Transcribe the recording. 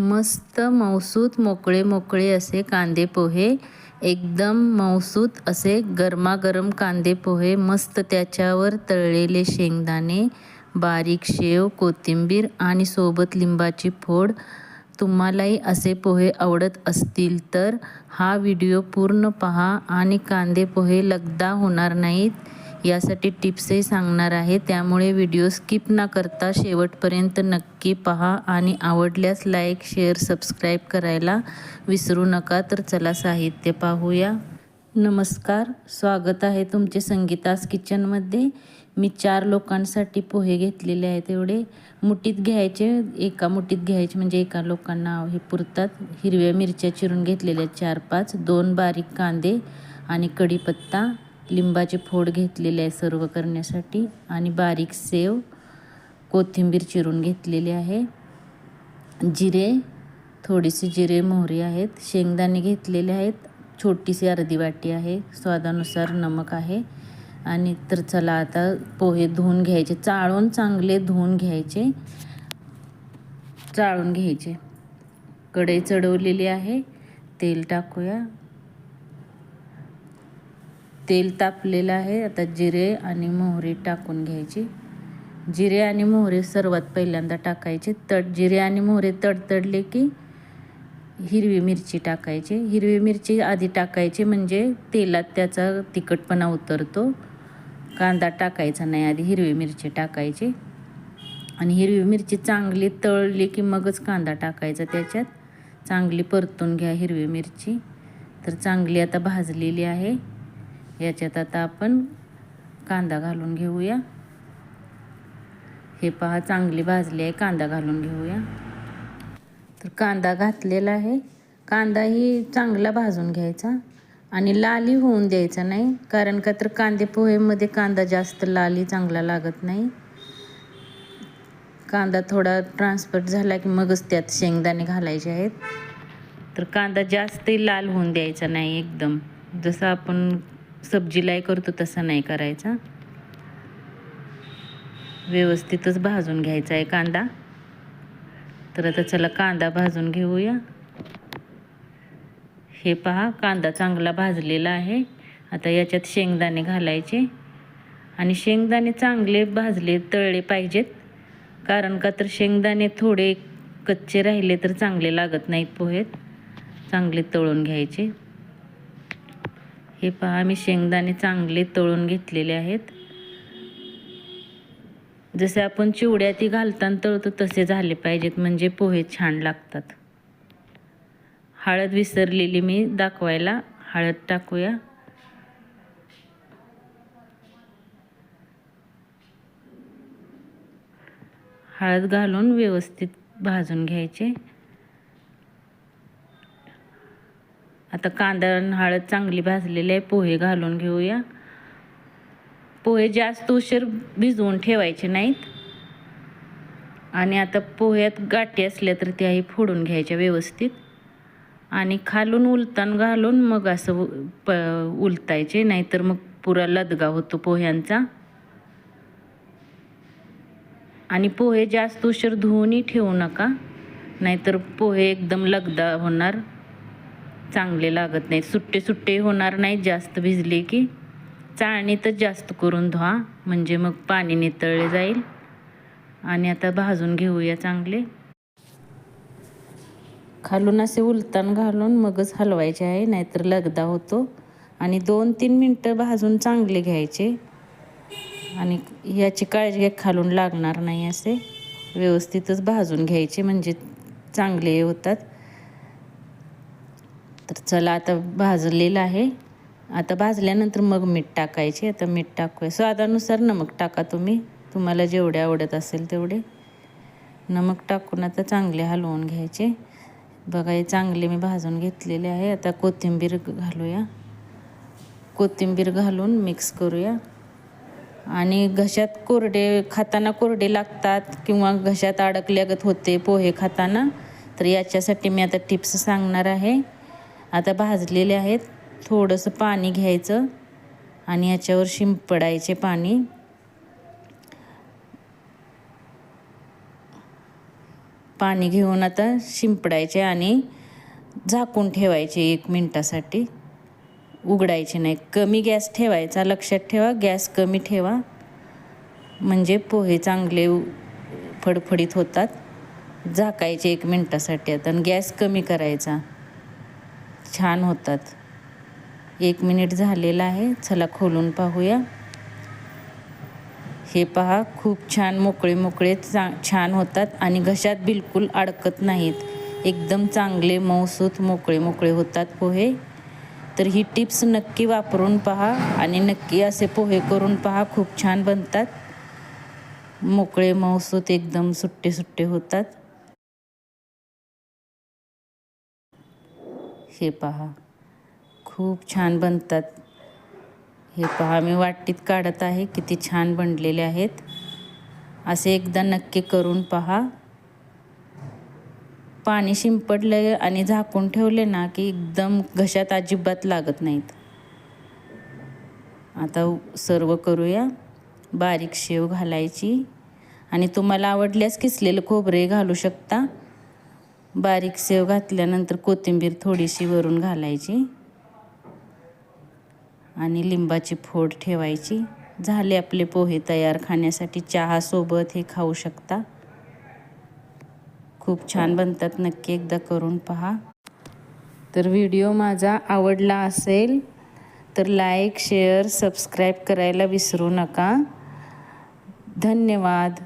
मस्त मौसूत मोकळे मोकळे असे कांदे पोहे एकदम मौसूत असे गरमागरम कांदे पोहे मस्त त्याच्यावर तळलेले शेंगदाणे बारीक शेव कोथिंबीर आणि सोबत लिंबाची फोड. तुम्हालाही असे पोहे आवडत असतील तर हा व्हिडिओ पूर्ण पहा आणि कांदे पोहे लगदा होणार नाहीत. यासाठी टिप्सही सांगणार आहे. त्यामुळे व्हिडिओ स्किप न करता शेवटपर्यंत नक्की पहा आणि आवडल्यास लाईक शेअर सबस्क्राईब करायला विसरू नका. तर चला साहित्य पाहूया. नमस्कार. स्वागत आहे तुमचे संगीतास किचनमध्ये. मी चार लोकांसाठी पोहे घेतलेले आहेत एवढे. मुठीत घ्यायचे एका मुठीत घ्यायचे म्हणजे एका लोकांना हे पुरतात. हिरव्या मिरच्या चिरून घेतलेल्या चार पाच दोन बारीक कांदे आणि कढीपत्ता. लिंबाचे फोड घेतलेले आहे सर्व करण्यासाठी आणि बारीक सेव कोथिंबीर चिरून घेतलेली आहे. जिरे थोडेसे जिरे मोहरी आहेत. शेंगदाणे घेतलेले आहेत. छोटीशी अर्धी वाटी आहे. स्वादानुसार नमक आहे. आणि तर चला आता पोहे धुवून घ्यायचे. चाळून चांगले धुवून घ्यायचे. चाळून घ्यायचे. कढई चढवलेली आहे. तेल टाकूया. तेल तापलेलं आहे. आता जिरे आणि मोहरी टाकून घ्यायची. जिरे आणि मोहरी सर्वात पहिल्यांदा टाकायचे. तड जिरे आणि मोहरे तडतडले की हिरवी मिरची टाकायची. हिरवी मिरची आधी टाकायची म्हणजे तेलात त्याचा तिखटपणा उतरतो. कांदा टाकायचा नाही आधी हिरवी मिरची टाकायची. आणि हिरवी मिरची चांगली तळली की मगच कांदा टाकायचा त्याच्यात. चांगली परतून घ्या हिरवी मिरची. तर चांगली आता भाजलेली आहे. याच्यात आता आपण कांदा घालून घेऊया. हे पहा चांगली भाजली आहे कांदा घालून घेऊया. तर कांदा घातलेला आहे. कांदाही चांगला भाजून घ्यायचा आणि लाली होऊन द्यायचा नाही कारण का तर कांदे पोहेमध्ये कांदा जास्त लाली चांगला लागत नाही. कांदा थोडा ट्रान्सफर झाला की मगच त्यात शेंगदाणे घालायचे आहेत. तर कांदा जास्तही लाल होऊन द्यायचा नाही एकदम. जसं आपण सब्जीलाही करतो तसा नाही करायचा. व्यवस्थितच भाजून घ्यायचा आहे कांदा. तर आता चला कांदा भाजून घेऊया. हे पहा कांदा चांगला भाजलेला आहे. आता याच्यात शेंगदाणे घालायचे. आणि शेंगदाणे चांगले भाजले तळले पाहिजेत. कारण का तर शेंगदाणे थोडे कच्चे राहिले तर चांगले लागत नाहीत पोहेत. चांगले तळून घ्यायचे. हे पहा मी शेंगदाणे चांगले तळून घेतलेले आहेत. जसे आपण चिवड्यात घालताना तळतो तसे झाले पाहिजेत म्हणजे पोहे छान लागतात. हळद विसरलेली मी दाखवायला. हळद टाकूया. हळद घालून व्यवस्थित भाजून घ्यायचे. आता कांदा आणि हळद चांगली भाजलेली आहे. पोहे घालून घेऊया. पोहे जास्त उशीर भिजवून ठेवायचे नाहीत. आणि आता पोह्यात गाठी असल्या तर त्याही फोडून घ्यायच्या व्यवस्थित. आणि खालून उलतान घालून मग असं प उलतायचे नाहीतर मग पुरा लदगा होतो पोह्यांचा. आणि पोहे जास्त उशीर धुवूनही ठेवू नका. नाहीतर पोहे एकदम लगदा होणार. चांगले लागत नाहीत. सुट्टे सुट्टे होणार नाहीत जास्त भिजले की चाळणीतच जास्त करून धुवा म्हणजे मग पाणी नितळले जाईल. आणि आता भाजून घेऊया चांगले. खालून असे उलतान घालून मगच हलवायचे आहे नाहीतर लगदा होतो. आणि दोन तीन मिनटं भाजून चांगले घ्यायचे. आणि याची काळजी घ्या खालून लागणार नाही असे. व्यवस्थितच भाजून घ्यायचे म्हणजे चांगले होतात. तर चला आता भाजलेलं आहे. आता भाजल्यानंतर मग मीठ टाकायचे. आता मीठ टाकूया. स्वादानुसार नमक टाका तुम्ही. तुम्हाला जेवढे आवडत असेल तेवढे. नमक टाकून आता चांगले हलवून घ्यायचे. बघा हे चांगले मी भाजून घेतलेले आहे. आता कोथिंबीर घालूया. कोथिंबीर घालून मिक्स करूया. आणि घशात कोरडे खाताना कोरडे लागतात किंवा घशात अडकल्यागत होते पोहे खाताना तर याच्यासाठी मी आता टिप्स सांगणार आहे. आता भाजलेले आहेत. थोडंसं पाणी घ्यायचं आणि याच्यावर शिंपडायचे पाणी. पाणी घेऊन आता शिंपडायचे आणि झाकून ठेवायचे एक मिनटासाठी. उघडायचे नाही. कमी गॅस ठेवायचा. लक्षात ठेवा. गॅस कमी ठेवा. म्हणजे पोहे चांगले उ- फडफडीत होतात. झाकायचे एक मिनटासाठी आता आणि गॅस कमी करायचा. छान होतात. एक मिनिट झालेला आहे. चला खोलून पाहूया. हे पहा खूप छान मोकळे मोकळे चा छान होतात आणि घशात बिलकुल अडकत नाहीत. एकदम चांगले मऊसूत मोकळे मोकळे होतात पोहे. तर ही टिप्स नक्की वापरून पहा आणि नक्की असे पोहे करून पहा. खूप छान बनतात. मोकळे मऊसूत एकदम सुट्टे सुट्टे होतात. हे पहा. खूप छान बनतात. हे पहा मी वाटीत काढत आहे. किती छान बनलेले आहेत. असे एकदा नक्की करून पहा. पाणी शिंपडले आणि झाकून ठेवले ना की एकदम घशात अजिबात लागत नाहीत. आता सर्व करूया. बारीक शेव घालायची. आणि तुम्हाला आवडल्यास किसलेलं खोबरे घालू शकता. बारीक सेव घातल्यानंतर कोथिंबीर थोडीशी वरून घालायची. आणि लिंबाची फोड ठेवायची. झाले आपले पोहे तयार खाण्यासाठी चहासोबत हे खाऊ शकता. खूप छान बनतात. नक्की एकदा करून पहा. तर व्हिडिओ माझा आवडला असेल तर लाईक शेअर सबस्क्राईब करायला विसरू नका. धन्यवाद.